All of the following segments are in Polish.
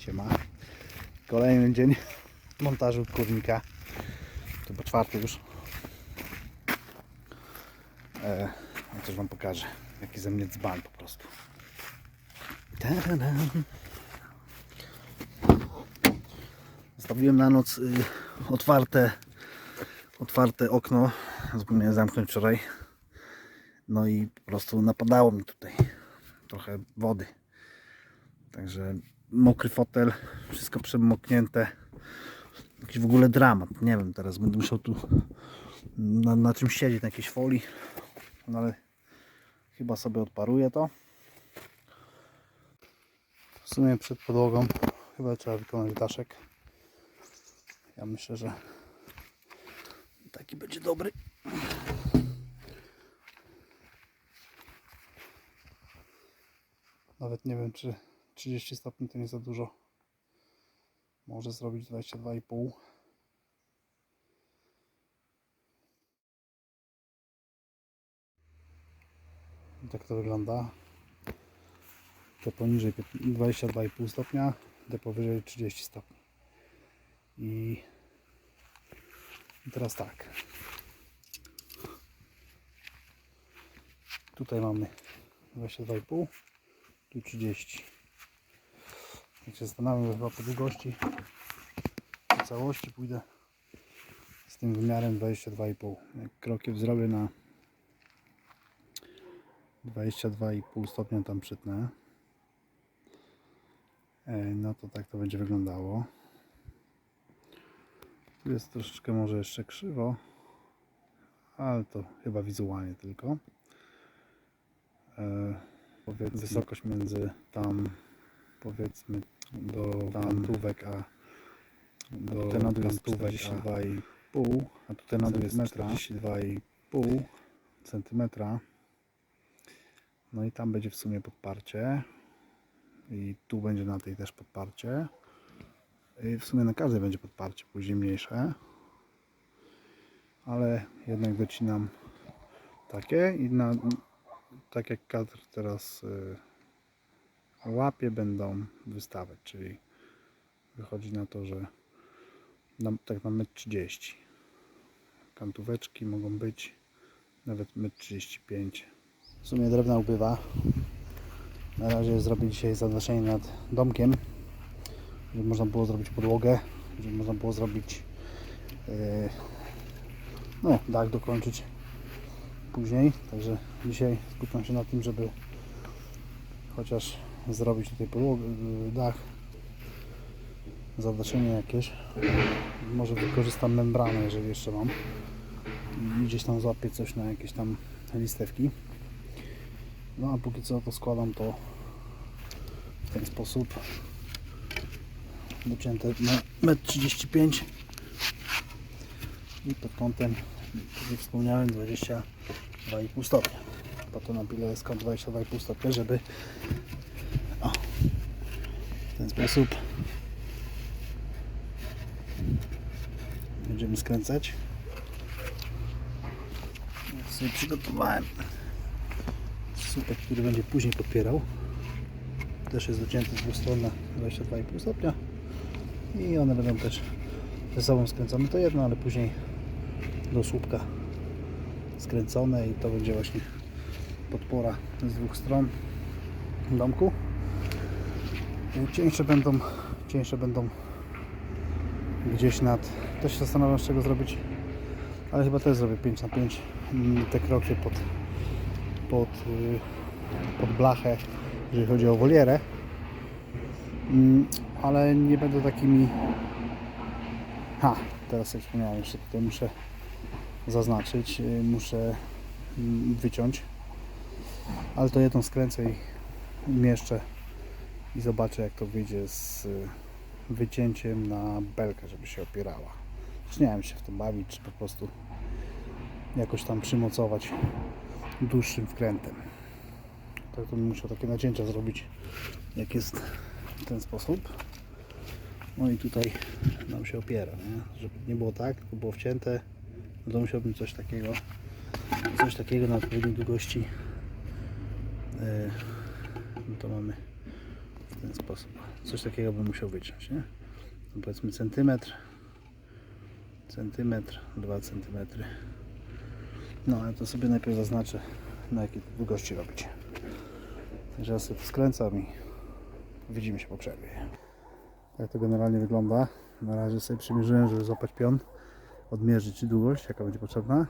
Siema. Kolejny dzień montażu kurnika. To po czwarty już. E, no coś wam pokażę. Jaki ze mnie dzban po prostu. Zostawiłem na noc y, otwarte otwarte okno. Zapomniałem zamknąć wczoraj. No i po prostu napadało mi tutaj trochę wody. Także mokry fotel, wszystko przemoknięte. Jakiś w ogóle dramat. Nie wiem, teraz będę musiał tu na, na czym siedzieć, na jakiejś folii. No ale chyba sobie odparuję to. W sumie przed podłogą chyba trzeba wykonać daszek. Ja myślę, że taki będzie dobry. Nawet nie wiem, czy 30 stopni to nie za dużo. Może zrobić 22,5. I Tak to wygląda. Te poniżej 22,5 stopnia, te powyżej 30 stopni. I teraz tak. Tutaj mamy 22,5, tu 30. Jak się zastanawiam chyba po długości po całości pójdę z tym wymiarem 22,5. Jak krokiem zrobię na 22,5 stopnia tam przytnę. e, No to tak to będzie wyglądało. Tu jest troszeczkę może jeszcze krzywo, ale to chyba wizualnie tylko. E, powiedzmy, wysokość między tam powiedzmy do kantówek, a do ten na dół jest 42,5, a tutaj na dół jest 42,5 centymetra. No i tam będzie w sumie podparcie i tu będzie na tej też podparcie. I w sumie na każdej będzie podparcie, później mniejsze. Ale jednak docinam takie i na, tak jak kadr teraz y, łapie będą wystawać, czyli wychodzi na to, że tak na 1,30 m. Kantóweczki mogą być nawet 1,35 m. W sumie drewna ubywa. Na razie zrobię dzisiaj zadaszenie nad domkiem żeby można było zrobić podłogę, żeby można było zrobić e, no, dach dokończyć później. Także dzisiaj skupiam się na tym, żeby chociaż zrobić tutaj e, dach, zadaszenie jakieś. Może wykorzystam membranę, jeżeli jeszcze mam. I gdzieś tam złapię coś na jakieś tam listewki. No a póki co to składam to w ten sposób docięte na 1,35 m i pod kątem, jak wspomniałem, 22,5 stopnia. Po to na ile jest kąt 22,5 stopnia, żeby sposób będziemy skręcać. Ja sobie przygotowałem słupek, który będzie później podpierał. Też jest docięty z dwóch stron na 22,5 stopnia i one będą też ze sobą skręcone to jedno, ale później do słupka skręcone i to będzie właśnie podpora z dwóch stron domku. Cieńsze będą, cieńsze będą gdzieś nad, też się zastanawiam z czego zrobić, ale chyba też zrobię 5 na 5 te kroki pod, pod, y, pod blachę, jeżeli chodzi o wolierę. Mm, ale nie będą takimi. Ha, teraz sobie wspomniałem, jeszcze tutaj muszę zaznaczyć, y, muszę mm, wyciąć, ale to jedną skręcę i mieszczę i zobaczę jak to wyjdzie z y, wycięciem na belkę, żeby się opierała. Czy nie się w tym bawić, czy po prostu jakoś tam przymocować dłuższym wkrętem. Tak to bym musiał takie nacięcia zrobić, jak jest w ten sposób. No i tutaj nam się opiera, nie? żeby nie było tak, tylko było wcięte, no to musiałbym coś takiego, coś takiego na odpowiedniej długości. Yy, no to mamy w ten sposób. Coś takiego bym musiał wyciąć, nie? No powiedzmy centymetr, centymetr, dwa centymetry. No ale to sobie najpierw zaznaczę na jakiej długości robić. Także ja sobie skręcam i widzimy się po przerwie. Tak to generalnie wygląda. Na razie sobie przymierzyłem, żeby złapać pion, odmierzyć długość, jaka będzie potrzebna.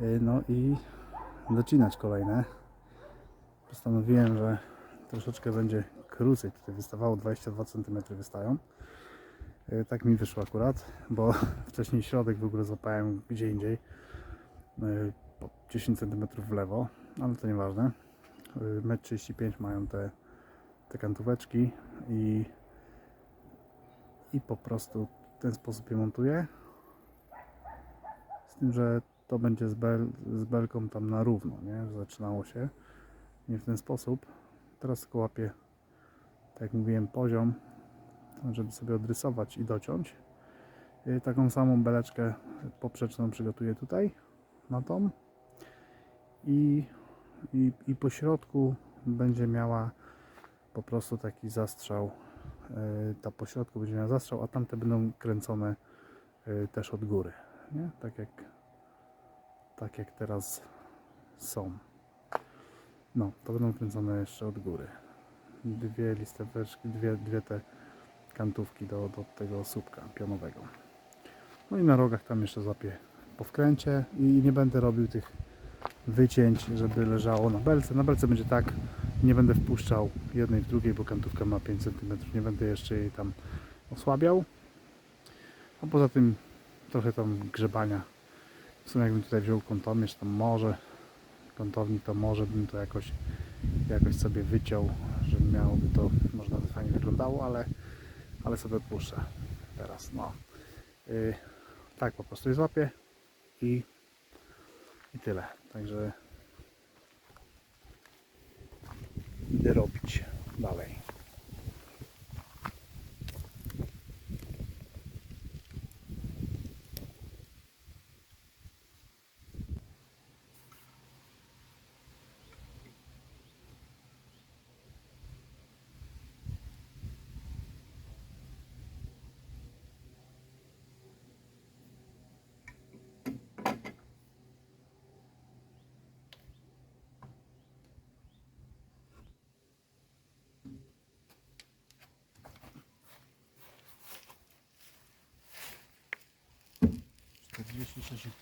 Yy, No i docinać kolejne. Postanowiłem, że troszeczkę będzie krócej. Tutaj wystawało 22 cm wystają. Yy, Tak mi wyszło akurat, bo wcześniej środek w ogóle złapałem gdzie indziej. Yy, po 10 cm w lewo, ale to nieważne. Yy, 1,35 m mają te, te kantóweczki i, i po prostu w ten sposób je montuję. Z tym, że to będzie z, bel, z belką tam na równo, nie? Zaczynało się nie w ten sposób. Teraz łapię, tak jak mówiłem, poziom, żeby sobie odrysować i dociąć. Yy, Taką samą beleczkę poprzeczną przygotuję tutaj, na tą. I, i, i po środku będzie miała po prostu taki zastrzał. Yy, Ta po środku będzie miała zastrzał, a tamte będą kręcone yy, też od góry. Nie? Tak jak tak jak teraz są. No, to będą kręcone jeszcze od góry. Dwie listeweczki, dwie, dwie te kantówki do, do tego słupka pionowego. No i na rogach tam jeszcze złapię po wkręcie i nie będę robił tych wycięć, żeby leżało na belce. Na belce będzie tak, nie będę wpuszczał jednej w drugiej, bo kantówka ma 5 cm, nie będę jeszcze jej tam osłabiał. A poza tym trochę tam grzebania w sumie jakbym tutaj wziął kątomierz, to może kątownik, to może bym to jakoś, jakoś sobie wyciął, żeby miałoby to, może nawet fajnie wyglądało, ale, ale sobie odpuszczę teraz, no. Yy, tak po prostu je złapię i, i tyle. Także idę robić dalej.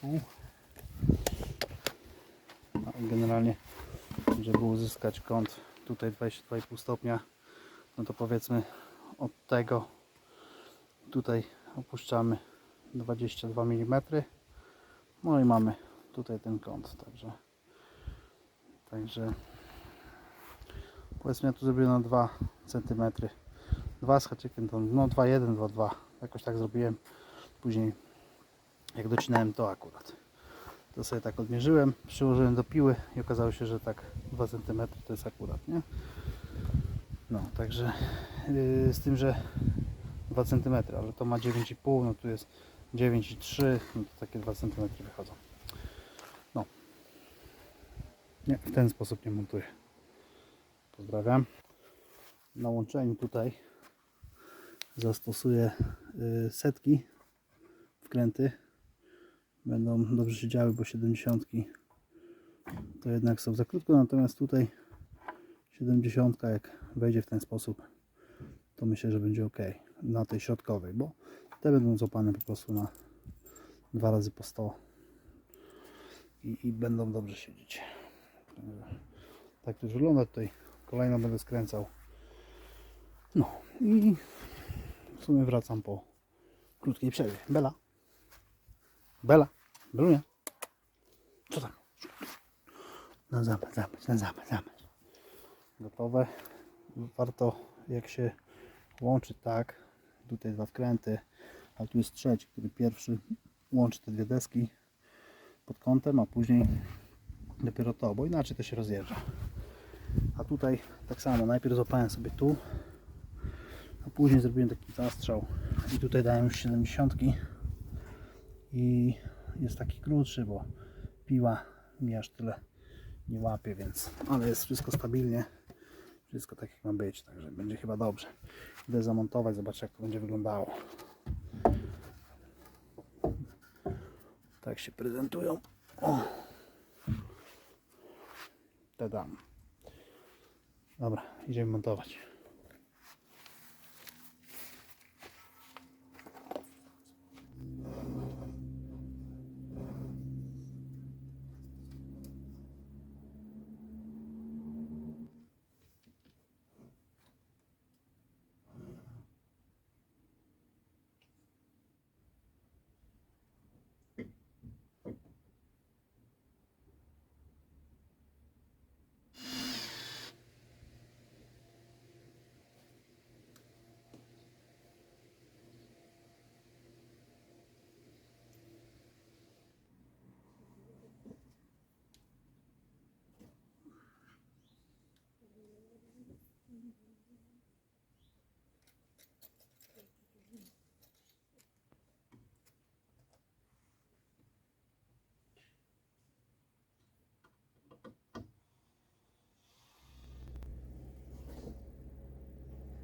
Pół. No, i generalnie, żeby uzyskać kąt tutaj 22,5 stopnia, no to powiedzmy od tego tutaj opuszczamy 22 mm. No i mamy tutaj ten kąt, także także powiedzmy ja tu zrobiłem na 2 cm. 2 z haczykiem no 2,1, 2,2 jakoś tak zrobiłem. Później jak docinałem to akurat. To sobie tak odmierzyłem, przyłożyłem do piły i okazało się, że tak 2 cm to jest akurat, nie? No, także yy, z tym, że 2 cm, ale to ma 9,5, no tu jest 9,3, no to takie 2 cm wychodzą. No. Nie, w ten sposób nie montuję. Pozdrawiam. Na łączeniu tutaj zastosuję yy, setki wkręty będą dobrze się działy, bo 70 to jednak są za krótko, natomiast tutaj 70 jak wejdzie w ten sposób to myślę, że będzie ok na tej środkowej, bo te będą złapane po prostu na dwa razy po 100 i, i będą dobrze siedzieć. Tak to już wygląda. Tutaj kolejną będę skręcał. No i w sumie wracam po krótkiej przerwie. Bela. Bela, Belunia. Co tam? No zobacz, zobacz, no zobacz, zobacz. Gotowe. Warto jak się łączy tak, tutaj dwa wkręty, a tu jest trzeci, który pierwszy łączy te dwie deski pod kątem, a później dopiero to, bo inaczej to się rozjeżdża. A tutaj tak samo, najpierw złapałem sobie tu, a później zrobiłem taki zastrzał i tutaj dałem już 70 i jest taki krótszy, bo piła mi aż tyle nie łapie, więc ale jest wszystko stabilnie, Wszystko tak jak ma być, także będzie chyba dobrze. Idę zamontować, zobaczę jak to będzie wyglądało. Tak się prezentują. O. Tadam. Dobra, idziemy montować.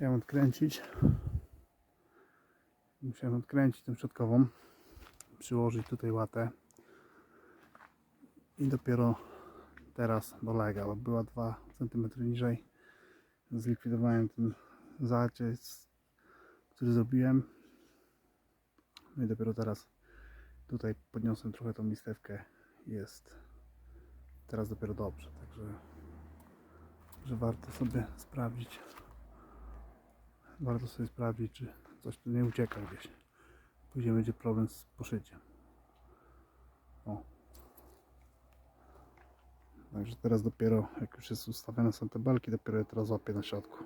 Musiałem odkręcić. Musiałem odkręcić tę środkową, przyłożyć tutaj łatę i dopiero teraz dolega, bo była 2 cm niżej. Zlikwidowałem ten zaciec, który zrobiłem. No i dopiero teraz tutaj podniosłem trochę tą listewkę. Jest teraz dopiero dobrze, także że warto sobie sprawdzić warto sobie sprawdzić, czy coś tu nie ucieka gdzieś. Później będzie problem z poszyciem. O. Także teraz dopiero, jak już jest ustawione są te belki, dopiero je teraz łapię na środku.